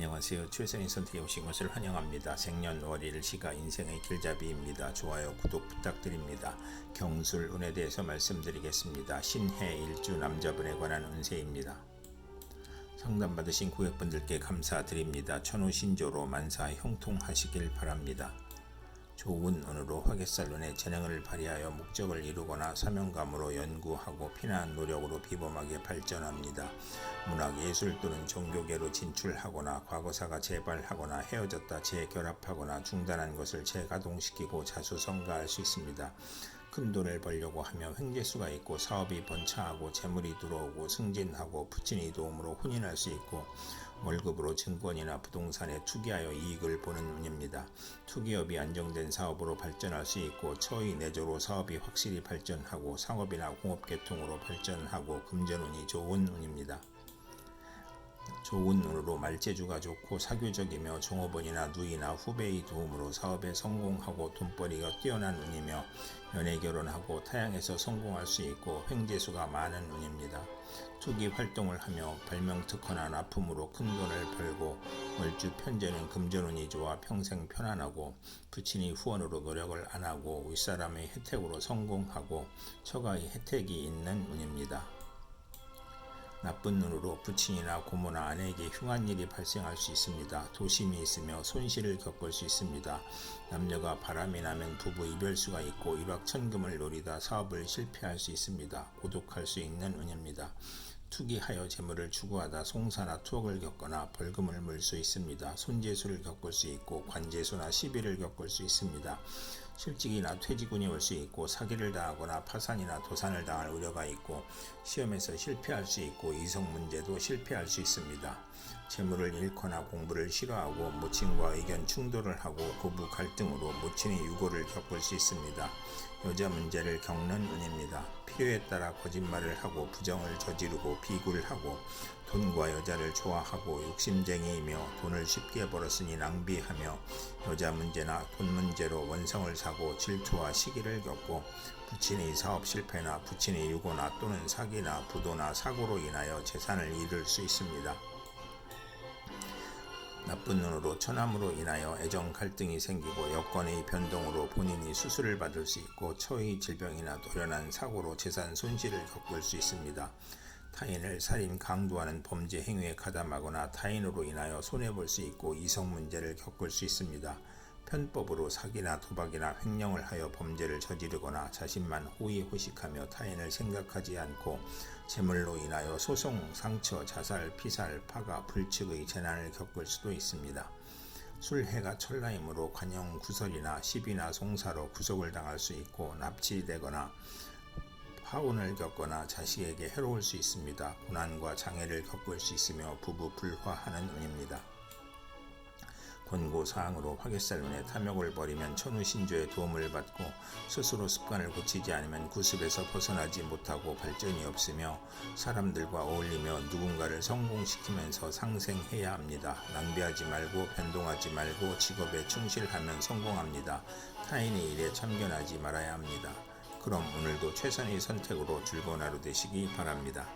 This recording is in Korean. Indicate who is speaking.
Speaker 1: 안녕하세요. 최선의 선택에 오신 것을 환영합니다. 생년월일 시가 인생의 길잡이입니다. 좋아요, 구독 부탁드립니다. 경술 운에 대해서 말씀드리겠습니다. 신해 일주 남자분에 관한 운세입니다. 상담 받으신 고객분들께 감사드립니다. 천우신조로 만사 형통하시길 바랍니다. 좋은 운으로 화개살론의 재능을 발휘하여 목적을 이루거나 사명감으로 연구하고 피난 노력으로 비범하게 발전합니다. 문학, 예술 또는 종교계로 진출하거나 과거사가 재발하거나 헤어졌다 재결합하거나 중단한 것을 재가동시키고 자수성가할 수 있습니다. 큰 돈을 벌려고 하며 횡재수가 있고 사업이 번창하고 재물이 들어오고 승진하고 부친이 도움으로 혼인할 수 있고 월급으로 증권이나 부동산에 투기하여 이익을 보는 운입니다. 투기업이 안정된 사업으로 발전할 수 있고 처의 내조로 사업이 확실히 발전하고 상업이나 공업 계통으로 발전하고 금전운이 좋은 운입니다. 좋은 운으로 말재주가 좋고 사교적이며 종업원이나 누이나 후배의 도움으로 사업에 성공하고 돈벌이가 뛰어난 운이며 연애 결혼하고 타양에서 성공할 수 있고 횡재수가 많은 운입니다. 투기 활동을 하며 발명 특허나 납품으로 큰 돈을 벌고 월주 편제는 금전운이 좋아 평생 편안하고 부친이 후원으로 노력을 안 하고 윗사람의 혜택으로 성공하고 처가의 혜택이 있는 운입니다. 나쁜 눈으로 부친이나 고모나 아내에게 흉한 일이 발생할 수 있습니다. 도심이 있으며 손실을 겪을 수 있습니다. 남녀가 바람이 나면 부부 이별수가 있고 일확천금을 노리다 사업을 실패할 수 있습니다. 고독할 수 있는 운입니다. 투기하여 재물을 추구하다 송사나 투억을 겪거나 벌금을 물 수 있습니다. 손재수를 겪을 수 있고 관재수나 시비를 겪을 수 있습니다. 실직이나 퇴직운이 올 수 있고 사기를 당하거나 파산이나 도산을 당할 우려가 있고 시험에서 실패할 수 있고 이성 문제도 실패할 수 있습니다. 재물을 잃거나 공부를 싫어하고 모친과 의견 충돌을 하고 고부 갈등으로 모친의 유고를 겪을 수 있습니다. 여자 문제를 겪는 운입니다. 필요에 따라 거짓말을 하고 부정을 저지르고 비굴을 하고 돈과 여자를 좋아하고 욕심쟁이이며 돈을 쉽게 벌었으니 낭비하며 여자 문제나 돈 문제로 원성을 사고 질투와 시기를 겪고 부친의 사업 실패나 부친의 유고나 또는 사기나 부도나 사고로 인하여 재산을 잃을 수 있습니다. 나쁜 눈으로 처남으로 인하여 애정 갈등이 생기고 여건의 변동으로 본인이 수술을 받을 수 있고 처의 질병이나 돌연한 사고로 재산 손실을 겪을 수 있습니다. 타인을 살인 강도하는 범죄 행위에 가담하거나 타인으로 인하여 손해볼 수 있고 이성 문제를 겪을 수 있습니다. 편법으로 사기나 도박이나 횡령을 하여 범죄를 저지르거나 자신만 호의호식하며 타인을 생각하지 않고 재물로 인하여 소송, 상처, 자살, 피살, 파가, 불측의 재난을 겪을 수도 있습니다. 술해가 철라이므로 관영 구설이나 시비나 송사로 구속을 당할 수 있고 납치되거나 파혼을 겪거나 자식에게 해로울 수 있습니다. 고난과 장애를 겪을 수 있으며 부부 불화하는 운입니다. 권고사항으로 화개살운에 탐욕을 버리면 천우신조의 도움을 받고 스스로 습관을 고치지 않으면 구습에서 벗어나지 못하고 발전이 없으며 사람들과 어울리며 누군가를 성공시키면서 상생해야 합니다. 낭비하지 말고 변동하지 말고 직업에 충실하면 성공합니다. 타인의 일에 참견하지 말아야 합니다. 그럼 오늘도 최선의 선택으로 즐거운 하루 되시기 바랍니다.